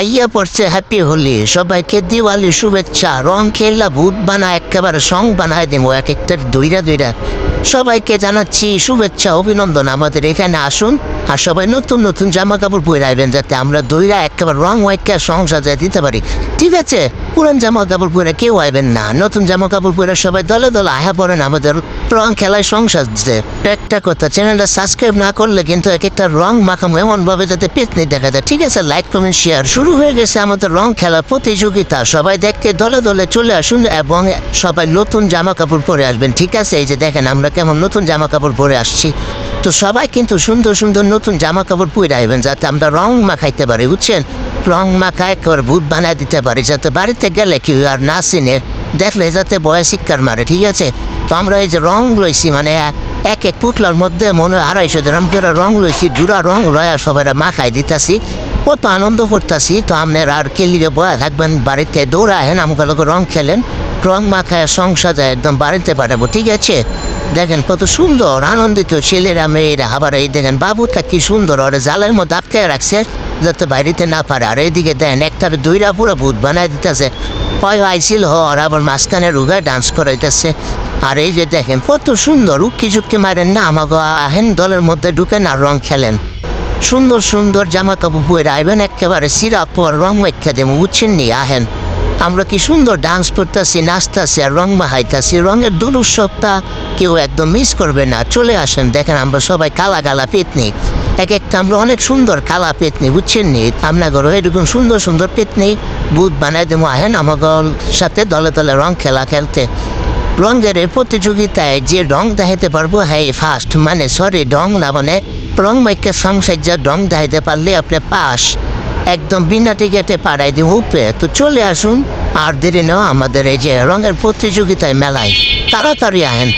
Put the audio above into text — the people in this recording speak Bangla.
আইয়া পড়ছে হ্যাপি হোলি। সবাইকে দিওয়ালি শুভেচ্ছা। রং খেললা ভূত বানা, একেবারে সং বানায় দেবো এক একটা দুইরা দুইরা। সবাইকে জানাচ্ছি শুভেচ্ছা, অভিনন্দন। আমাদের এখানে আসুন। আর সবাই নতুন নতুন জামা কাপড় পরে আইবেন যাতে আমরা দইরা একেবারে রং হোয়াইটকে সংসার সাজায় দিতে পারি। ঠিক আছে, পুরান জামা কাপড় পরে কেউ আইবেন না। নতুন জামা কাপড় পরে সবাই দলে দলে আয়া পড়েন আমাদের রং খেলায় সংসার সাজতে একটা কথা চ্যানেলটা সাবস্ক্রাইব না করলে কিন্তু এক একটা রং মাখাম এমন ভাবে যাতে পেতনি দেখা যায়। ঠিক আছে লাইক কমেন্ট শেয়ার শুরু হয়ে গেছে আমাদের রং খেলার প্রতিযোগিতা। সবাই দেখতে দলে দলে চলে আসুন এবং সবাই নতুন জামা কাপড় পরে আসবেন। ঠিক আছে, এই যে দেখেন আমরা কেমন নতুন জামা কাপড় পরে আসছি। তো সবাই কিন্তু সুন্দর সুন্দর নতুন জামা কাপড় পরে আসবেন যাতে আমরা রং মাখাইতে পারি, বুঝছেন? রং মাখায় করে ভূত বানায় দিতে পারি, যাতে বাড়িতে গেলে কেউ আর না চিনে। দেখলে যাতে বয় শিক্ষার মারে, ঠিক আছে? তো আমরা এই যে রং লইছি মানে এক এক পুটলার মধ্যে মনে আড়াইশো গ্রাম করে রং লইছি, জুড়া রং লয়া সবাই মাখাই দিতাছি। কত আনন্দ করতেছি, তো আপনার আর কেলিরে বয়া থাকবেন, বাড়িতে দৌড়াহেন আমাকে রং খেলেন। রং মাখায়, সংসার একদম বাড়িতে পাঠাবো, ঠিক আছে? দেখেন কত সুন্দর, আনন্দিত ছেলেরা, মেয়েরা। আবার এই দেখেন, বাবুটা কি সুন্দর, ওরা জালের মধ্যে আটকে রাখছে যাতে বাইরেতে না পারে। আর এইদিকে দেন, একটার দুইরা পুরো ভূত বানাই দিতেছে। পয় আইছিল হর আবার মাঝখানে রুগায় ডান্স করাইতেছে। আর এই যে দেখেন, কত সুন্দর উক্কি ঝুঁকি মারেন না আমাকে আহেন দলের মধ্যে ঢুকেন আর রং খেলেন। সুন্দর সুন্দর জামা কাপড় পরে আইবেন একেবারে সিরা পর রং মেখা দেবো, বুঝছেন নি, আহেন? আমরা কি সুন্দর ডান্স করতেছি, নাচতেছি আর রং মাহাইতেছি রঙের দূর উৎসবটা কেউ একদম মিস করবে না। চলে আসেন, দেখেন আমরা সবাই কালা কালা পেতনি এক একটা আমরা অনেক সুন্দর কালা পেতনি বুঝছেন নি? আপনার ঘরে এরকম সুন্দর সুন্দর পেতনি বুধ বানাই দেবো, আহেন আমার সাথে দলে দলে রং খেলা খেলতে। রঙের প্রতিযোগিতায় যে রং দেখাইতে পারব হ্যাঁ ফার্স্ট মানে সরি রং না মানে রং মাইকে সংসার রং দেখাইতে পারলে আপনি পাস। একদম বিনা টিকেটে পাড়াই দিয়ে উপরে। তো চলে আসুন, আর দেরি নেওয়া আমাদের এই যে রঙের প্রতিযোগিতায় মেলায়। তাড়াতাড়ি আহেন।